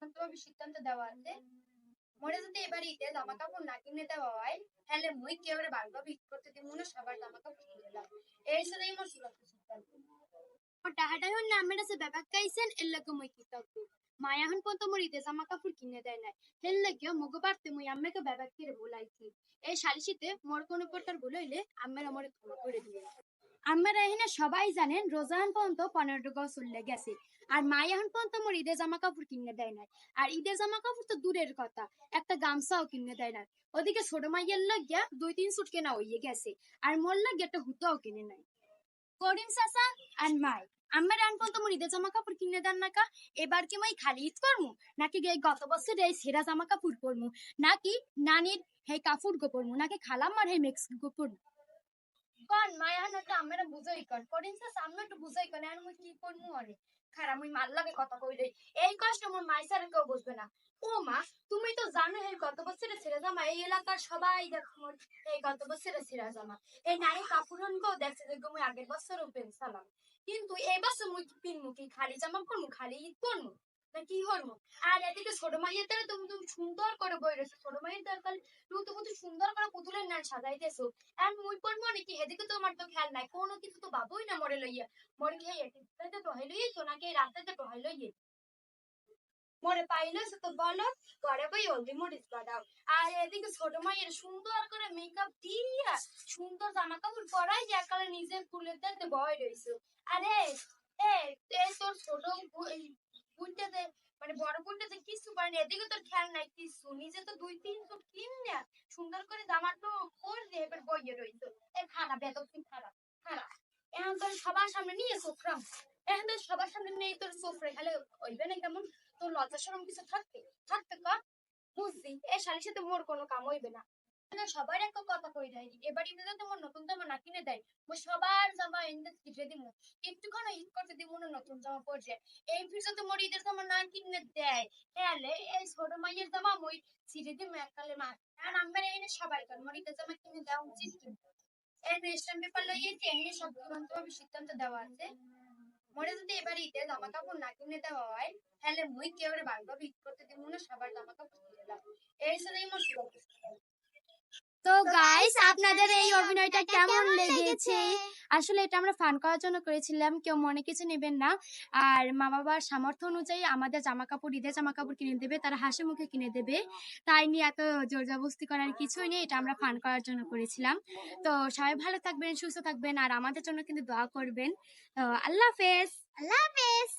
চূড়ান্তভাবে সিদ্ধান্ত দেওয়া আছে মনে যদি এবার ঈদে জামা কাপড় না কিনে দেওয়া হয়, তাহলে মুই কেউ বারবার ঈদ করতে দিব না, সবার জামা কাপড় কিনে দিলাম এই সাথেই মোর চূড়ান্ত সিদ্ধান্ত। টাহাটা হন না, আমার কাছে ব্যাপার কাইছেন, এর লাগে মুই কি থাকব মায়া হন পর্যন্ত মোর ঈদে জামা কাপড় কিনে দেয় নাই। হেল লাগে মগো পারতে মুই আম্মাকে ব্যাপার করে বলাইছি। এই সালিশিতে মোর কোনো প্রকার ভুল হইলে আম্মের আমার ক্ষমা করে দিবে আমরা এখানে সবাই জানেন রোজাহান পর্যন্ত পনেরো গজ চলে গেছে আর মায়াহন পর্যন্ত মোর ঈদের জামা কাপড় কিনে দেয় নাই। আর ঈদের জামা কাপড় তো দূরের কথা, একটা গামছাও কিনে দেয় না ওদিকে ছোট মাইয়ের লাগিয়া দুই তিন সুট কেনা হইয়ে গেছে, আর মোর লাগিয়া একটা হুতাও কিনে নাই। করিম চাচা আর মাই আমার আন পর্যন্ত মোর ঈদের জামা কাপড় কিনে দেন না কা? এবার কি মই খালি ঈদ করমু? নাকি গত বছর এই সেরা জামা কাপড় পরমু? নাকি নানির হে কাপড় গো পরমু? নাকি খালাম আর হে মেক্স গো কন মায়া না তো আমরা বুঝাই কন করিন সে সামনে একটু বুঝাই কন আর মুই কি করমু আরে? খারাপ মুই মাল লাগে কথা কইলে এই কষ্ট মোর মাই স্যার কেউ বুঝবে না। ও মা, তুমি তো জানো এই গত বছরে ছেড়ে জামা এই এলাকার সবাই দেখো মোর এই গত বছরে ছেড়ে জামা এই নারী কাপুরন কেও দেখছে যে মুই আগের বছরও পেনছিলাম কিন্তু এই বছর মুই কি পিনমু কি, খালি জামা করমু খালি ঈদ করমু কি করমু আর এদিকে ছোট মাইয়ের তারা তুমি তুমি সুন্দর করে বই রয়েছো ছোট মাইয়ের দরকার, তুমি তো কত সুন্দর করে পুতুলের নাচ সাজাইতেছো। আর মুই পড়ব নাকি এদিকে তো আমার তো খেয়াল নাই। কোনো কিছু তো ভাবোই না মরে লইয়া। মরে খেয়ে এটিতে তো হইলই তো নাকি রাতে তো হইলই মরে পাইলো সে তো বলো, ঘরে বই হলদি মরিচ বাদাও আর এদিকে ছোট মাইয়ের সুন্দর করে মেকআপ দিয়া সুন্দর জামা কাপড় পরাই যে একালে নিজে ফুলের দেখতে ভয় রয়েছে আরে, এ তোর ছোট মানে বড় কিছু পারেনি এদিকে তোর খেয়াল নাই, কিছু। নিজে তো দুই, তিন তো কিন না। সুন্দর করে জামা তো এবার বইয়ে এ তুই খারাপ? খারাপ। এখন তোর সবার সামনে নিয়ে এখন তোর সবার সামনে তোর খালে না কেমন? তোর লজ্জা সরম কিছু থাকতে থাকতে কা বুঝছি এ শালির সাথে মোর কোনো কাম হইবে না। না, সবার একটা কথা কই দেয়। এবার তো তোমার নতুন জামা না কিনে দেয়, মই সবার জামা এনে কিনে দিব একটুখানি ঈদ করতে দিব না নতুন জামা পরছে। এই ফিরছে তো মোর ঈদের জামা না কিনে দেয়। তাহলে এই ছোট মাইয়ের জামা মই ছিঁড়ে দিব এককালে মা। আর আমার এনে সবাই কার মোর ঈদের জামা কিনে দেওয়া উচিত কিন্তু এই রেশন পেপার লইয়েছি এনে সব চূড়ান্তভাবে সিদ্ধান্ত দেওয়া আছে মনে যদি এবার ঈদে জামা কাপড় না কিনে দেওয়া হয়, তাহলে মুই কেউ বারবার ঈদ করতে দিব না সবার জামা কাপড় কিনে দিলাম এই সাথেই মোর তো গাইস আপনাদের এই অভিনয়টা কেমন লেগেছে? আসলে এটা আমরা ফান করার জন্য করেছিলাম, কেউ মনে কিছু নেবেন না। আর মা বাবার সামর্থ্য অনুযায়ী আমাদের জামা কাপড় ঈদের জামা কাপড় কিনে দেবে, তারা হাসি মুখে কিনে দেবে। তাই নিয়ে এত জোর জবস্তি করার কিছুই নেই, এটা আমরা ফান করার জন্য করেছিলাম। তো সবাই ভালো থাকবেন, সুস্থ থাকবেন, আর আমাদের জন্য কিন্তু দোয়া করবেন। আল্লাহ হাফেজ। আল্লাহ হাফেজ।